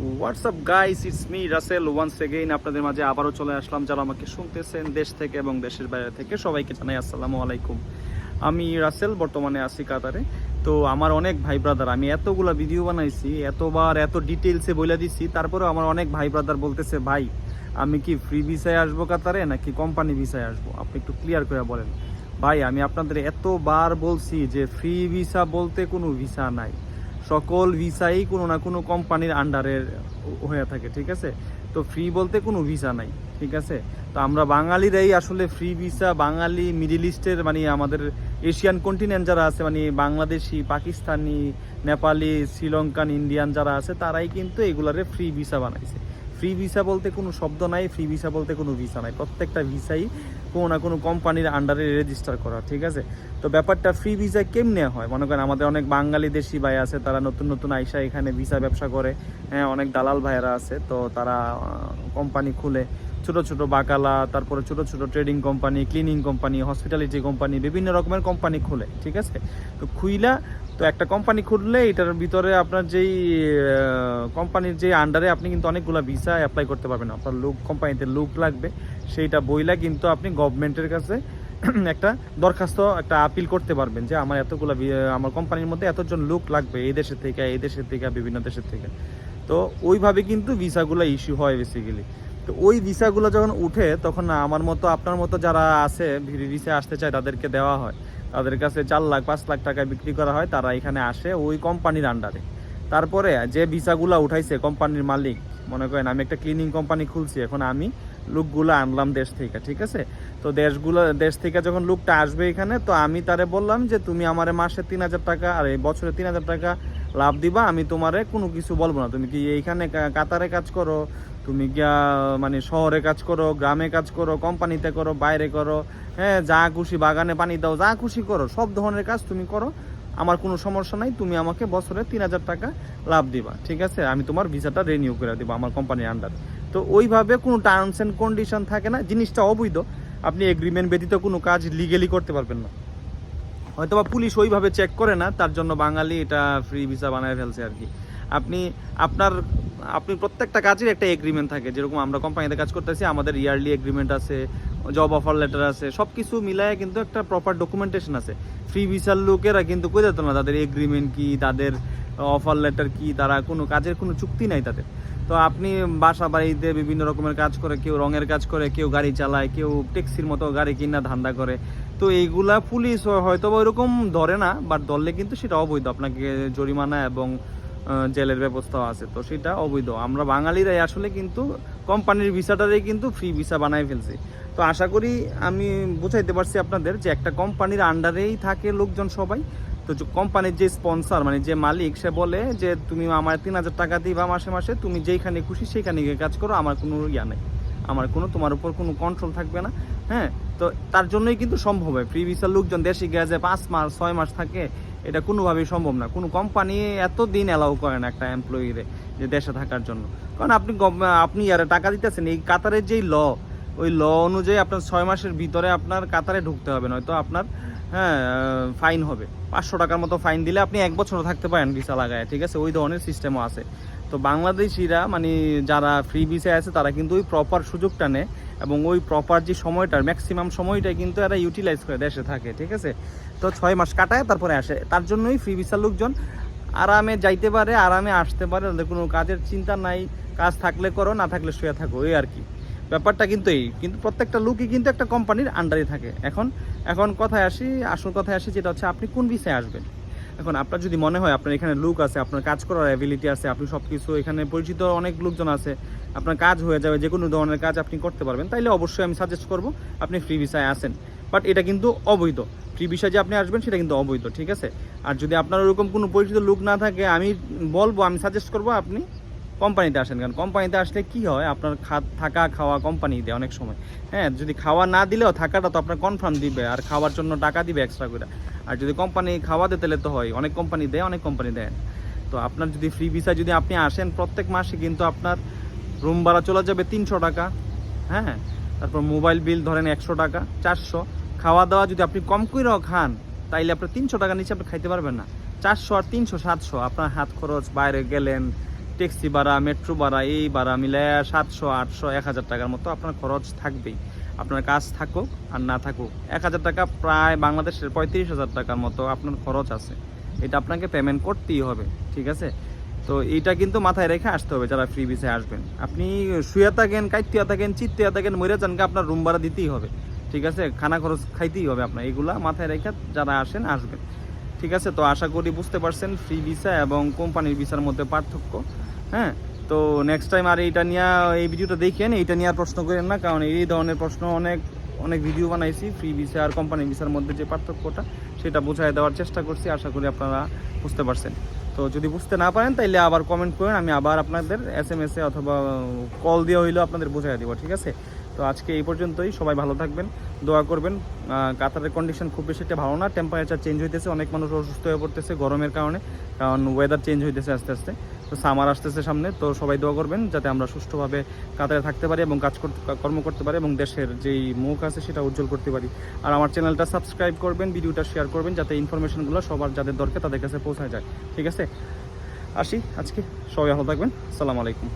WhatsApp guys it's me Rasel once again আপনাদের মাঝে আবারও চলে আসলাম। যারা আমাকে শুনতেছেন দেশ থেকে এবং দেশের বাইরে থেকে, সবাইকে জানাই আসসালামু আলাইকুম। আমি রাসেল বর্তমানে আছি কাতারে। তো আমার অনেক ভাই ব্রাদার আমি এতগুলা ভিডিও বানাইছি, এতবার এত ডিটেলসে বলে দিছি, তারপরেও আমার অনেক ভাই ব্রাদার বলতেছে, ভাই, আমি কি ফ্রি ভিসায় আসব কাতারে নাকি কোম্পানি ভিসায় আসব? আপনি একটু ক্লিয়ার করে বলেন। ভাই, আমি আপনাদের এতবার বলছি যে ফ্রি ভিসা বলতে কোনো ভিসা নাই। সকল ভিসাই কোনো না কোনো কোম্পানির আন্ডারের হয়ে থাকে, ঠিক আছে? তো ফ্রি বলতে কোনো ভিসা নাই, ঠিক আছে? তো আমরা বাঙালিরাই আসলে ফ্রি ভিসা বাঙালি মিডিল ইস্টের মানে আমাদের এশিয়ান কন্টিনেন্ট যারা আছে মানে বাংলাদেশি, পাকিস্তানি, নেপালি, শ্রীলঙ্কান ইন্ডিয়ান যারা আছে, তারাই কিন্তু এগুলারে ফ্রি ভিসা বানাইছে। ফ্রি ভিসা বলতে কোনো শব্দ নাই, ফ্রি ভিসা বলতে কোনো ভিসা নাই। প্রত্যেকটা ভিসাই কোনো না কোনো কোম্পানির আন্ডারে রেজিস্টার করা, ঠিক আছে? তো ব্যাপারটা ফ্রি ভিসা কেমনে হয়? মনে করেন আমাদের অনেক বাঙালি দেশি ভাই আছে, তারা নতুন নতুন আইসা এখানে ভিসা ব্যবসা করে। হ্যাঁ অনেক দালাল ভাইয়েরা আছে, তো তারা কোম্পানি খুলে ছোট ছোট বাকালা, তারপরে ছোট ছোট trading company cleaning company hospitality company বিভিন্ন রকমের কোম্পানি খুলে, ঠিক আছে? তো খুইলা, তো একটা কোম্পানি খুললে এটার ভিতরে আপনার যেই কোম্পানির যে আন্ডারে আপনি কিন্তু অনেকগুলো ভিসা অ্যাপ্লাই করতে পারবেন। আপনার লোক কোম্পানিতে লুক লাগবে। সেইটা বইলা কিন্তু আপনি গভর্নমেন্টের কাছে একটা দরখাস্ত, একটা আপিল করতে পারবেন যে আমার এতগুলো আমার কোম্পানির মধ্যে এতজন লোক লাগবে এই দেশের থেকে, এই দেশের থেকে, বিভিন্ন দেশের থেকে। তো ওইভাবে কিন্তু ভিসাগুলো ইস্যু হয় বেসিক্যালি তো ওই ভিসাগুলো যখন উঠে, তখন আমার মতো, আপনার মতো যারা আছে ভিসা আসতে চায়, তাদেরকে দেওয়া হয়। তাদের কাছে চার লাখ, পাঁচ লাখ টাকায় বিক্রি করা হয়, তারা এখানে আসে ওই কোম্পানির আন্ডারে তারপরে যে ভিসাগুলো উঠাইছে কোম্পানির মালিক, মনে করেন আমি একটা ক্লিনিং কোম্পানি খুলছি, এখন আমি লোকগুলো আনলাম দেশ থেকে, ঠিক আছে? তো দেশগুলো, দেশ থেকে যখন লোকটা আসবে এখানে, তো আমি তারে বললাম যে, তুমি আমার মাসে তিন হাজার টাকা, আর এই বছরে তিন হাজার টাকা লাভ দিবা, আমি তোমারে কোনো কিছু বলব না। তুমি কি এইখানে কাতারে কাজ করো, তুমি মানে শহরে কাজ করো, গ্রামে কাজ করো, কোম্পানিতে করো, বাইরে করো হ্যাঁ যা খুশি, বাগানে পানি দাও, যা খুশি করো, সব ধরনের কাজ তুমি করো। আমার কোনো সমস্যা নাই, তুমি আমাকে বছরে তিন হাজার টাকা লাভ দিবা, ঠিক আছে? আমি তোমার ভিসাটা রিনিউ করে দিব আমার কোম্পানির আন্ডার তো ওইভাবে কোনো টার্মস অ্যান্ড কন্ডিশন থাকে না, জিনিসটা অবৈধ। আপনি এগ্রিমেন্ট ব্যতীত কোনো কাজ লিগেলি করতে পারবেন না। হয়তো বা পুলিশ ওইভাবে চেক করে না, তার জন্য বাঙালি এটা ফ্রি ভিসা বানায় ফেলছে আর কি। আপনি, আপনার, আপনি প্রত্যেকটা কাজের একটা এগ্রিমেন্ট থাকে, যেরকম আমরা কোম্পানিতে কাজ করতেছি, আমাদের ইয়ারলি এগ্রিমেন্ট আছে জব অফার লেটার আছে সব কিছু মিলায় কিন্তু একটা প্রপার ডকুমেন্টেশন আছে। ফ্রি ভিসার লোকেরা কিন্তু কই যেত না, তাদের এগ্রিমেন্ট কি, তাদের অফার লেটার কি, তারা কোনো কাজের কোনো চুক্তি নাই তাদের। তো আপনি বাসা বাড়িতে বিভিন্ন রকমের কাজ করে, কেউ রঙের কাজ করে, কেউ গাড়ি চালায়, কেউ ট্যাক্সির মতো গাড়ি কিনা ধান্দা করে তো এইগুলা পুলিশ হয়তো ওইরকম ধরে না বাট ধরলে কিন্তু সেটা অবৈধ। আপনাকে জরিমানা এবং জেলের ব্যবস্থাও আছে, তো সেটা অবৈধ। আমরা বাঙালিরাই আসলে কিন্তু কোম্পানির ভিসাটারেই কিন্তু ফ্রি ভিসা বানাই ফেলছি। তো আশা করি আমি বুঝাইতে পারছি আপনাদের যে একটা কোম্পানির আন্ডারেই থাকে লোকজন সবাই। তো কোম্পানির যে স্পন্সর মানে যে মালিক, সে বলে যে, তুমি আমার তিন হাজার টাকা দিবা মাসে মাসে। তুমি যেইখানে খুশি সেইখানে গিয়ে কাজ করো, আমার কোনো ইয়া নেই। আমার কোনো, তোমার উপর কোনো কন্ট্রোল থাকবে না হ্যাঁ? তো তার জন্যই কিন্তু সম্ভব হয়। ফ্রি ভিসার লোকজন দেশে গিয়ে যে পাঁচ মাস, ছয় মাস থাকে, এটা কোনোভাবেই সম্ভব না। কোনো কোম্পানি এত দিন অ্যালাউ করে না একটা এমপ্লয়িরে যে দেশে থাকার জন্য। কারণ আপনি আপনি ইয়ারে টাকা দিতেছেন, এই কাতারের যেই ল ওই ল অনুযায়ী আপনার ছয় মাসের ভিতরে আপনার কাতারে ঢুকতে হবে, নয়তো আপনার হ্যাঁ ফাইন হবে। পাঁচশো টাকার মতো ফাইন দিলে আপনি এক বছরও থাকতে পারেন ভিসা লাগায়, ঠিক আছে? ওই ধরনের সিস্টেমও আছে। তো বাংলাদেশিরা মানে যারা ফ্রি ভিসায় আছে, তারা কিন্তু ওই প্রপার সুযোগটা নেয় এবং ওই প্রপার যে সময়টার ম্যাক্সিমাম সময়টাই কিন্তু এরা ইউটিলাইজ করে দেশে থাকে, ঠিক আছে? তো ছয় মাস কাটায়, তারপরে আসে। তার জন্যই ফ্রি ভিসার লোকজন আরামে যাইতে পারে, আরামে আসতে পারে, তাদের কোনো কাজের চিন্তা নাই, কাজ থাকলে করো, না থাকলে শুয়ে থাকো, এই আর কি। ব্যাপারটা কিন্তু এই। কিন্তু প্রত্যেকটা লোকই কিন্তু একটা কোম্পানির আন্ডারে থাকে। এখন এখন কথায় আসি, আসল কথায় আসি, যেটা হচ্ছে আপনি কোন বিষয়ে আসবেন? এখন আপনার যদি মনে হয় আপনার এখানে লুক আছে, আপনার কাজ করার অ্যাবিলিটি আছে, আপনি সব কিছু এখানে পরিচিত অনেক লোকজন আছে, আপনার কাজ হয়ে যাবে যে কোনো ধরনের কাজ আপনি করতে পারবেন, তাইলে অবশ্যই আমি সাজেস্ট করব আপনি ফ্রি ভিসায় আসেন। বাট এটা কিন্তু অবৈধ। ফ্রি ভিসায় যে আপনি আসবেন, সেটা কিন্তু অবৈধ, ঠিক আছে? আর যদি আপনার ওরকম কোনো পরিচিত লুক না থাকে, আমি বলব, আমি সাজেস্ট করব আপনি কোম্পানিতে আসেন, কারণ কোম্পানিতে আসলে কি হয়, আপনার থাকা, খাওয়া কোম্পানি দেয় অনেক সময়। হ্যাঁ যদি খাওয়া না দিলেও থাকাটা তো আপনার কনফার্ম দিবে, আর খাওয়ার জন্য টাকা দিবে এক্সট্রা করে। আর যদি কোম্পানি খাওয়া দিতে তো হয়, অনেক কোম্পানি দেয়, অনেক কোম্পানি দেয় তো আপনার যদি ফ্রি ভিসা যদি আপনি আসেন, প্রত্যেক মাসে কিন্তু আপনার রুম ভাড়া চলে যাবে তিনশো টাকা। হ্যাঁ তারপর মোবাইল বিল ধরেন একশো টাকা, চারশো। খাওয়া দাওয়া যদি আপনি কম করেও খান, তাইলে আপনার তিনশো টাকা নিচে আপনি খাইতে পারবেন না। চারশো আর তিনশো, সাতশো, আপনার হাত খরচ, বাইরে গেলেন ট্যাক্সি ভাড়া, মেট্রো ভাড়া, এই ভাড়া মিলে সাতশো, আটশো, এক হাজার টাকার মতো আপনার খরচ থাকবেই। আপনার কাজ থাকুক আর না থাকুক, এক হাজার টাকা প্রায় বাংলাদেশের পঁয়ত্রিশ হাজার টাকার মতো আপনার খরচ আছে। এটা আপনাকে পেমেন্ট করতেই হবে, ঠিক আছে? তো এইটা কিন্তু মাথায় রেখে আসতে হবে যারা ফ্রি ভিসে আসবেন। আপনি শুয়ে থাকেন কাইতিয়া থাকেন চিত্তিয়া থাকেন, মরে যানকে আপনার রুম ভাড়া দিতেই হবে, ঠিক আছে? খানা খরচ খাইতেই হবে আপনার, এগুলা মাথায় রেখে যারা আসেন, আসবেন। ঠিক আছে? তো আশা করি বুঝতে পারছেন ফ্রি ভিসা এবং কোম্পানির ভিসার মধ্যে পার্থক্য হ্যাঁ? তো নেক্সট টাইম আর এইটা নিয়ে, এই ভিডিওটা দেখেন, এইটা নিয়ে আর প্রশ্ন করেন না, কারণ এই ধরনের প্রশ্ন অনেক অনেক ভিডিও বানাইছি ফ্রি ভিসা আর কোম্পানি ভিসার মধ্যে যে পার্থক্যটা, সেটা বোঝায় দেওয়ার চেষ্টা করছি, আশা করি আপনারা বুঝতে পারছেন। তো যদি বুঝতে না পারেন, তাইলে আবার কমেন্ট করেন, আমি আবার আপনাদের এস এম এসে অথবা কল দিয়ে হইলেও আপনাদের বোঝাই দিব, ঠিক আছে? তো আজকে এই পর্যন্তই। সবাই ভালো থাকবেন, দোয়া করবেন। কাতারের কন্ডিশন খুব বেশি একটা ভালো না। টেম্পারেচার চেঞ্জ হইতেছে, অনেক মানুষ অসুস্থ হয়ে পড়তেছে গরমের কারণে। কারণ ওয়েদার চেঞ্জ হইতেছে আস্তে আস্তে। তো সামার আসতেছে সামনে, তো সবাই দোয়া করবেন যাতে আমরা সুষ্ঠুভাবে কাতারে থাকতে পারি এবং কাজ করতে, কর্ম করতে পারি এবং দেশের যেই মুখ আছে সেটা উজ্জ্বল করতে পারি। আর আমার চ্যানেলটা সাবস্ক্রাইব করবেন ভিডিওটা শেয়ার করবেন, যাতে ইনফরমেশনগুলো সবার যাদের দরকার তাদের কাছে পৌঁছায় যায়। ঠিক আছে? আসি আজকে। সবাই ভালো থাকবেন। আসসালামু আলাইকুম।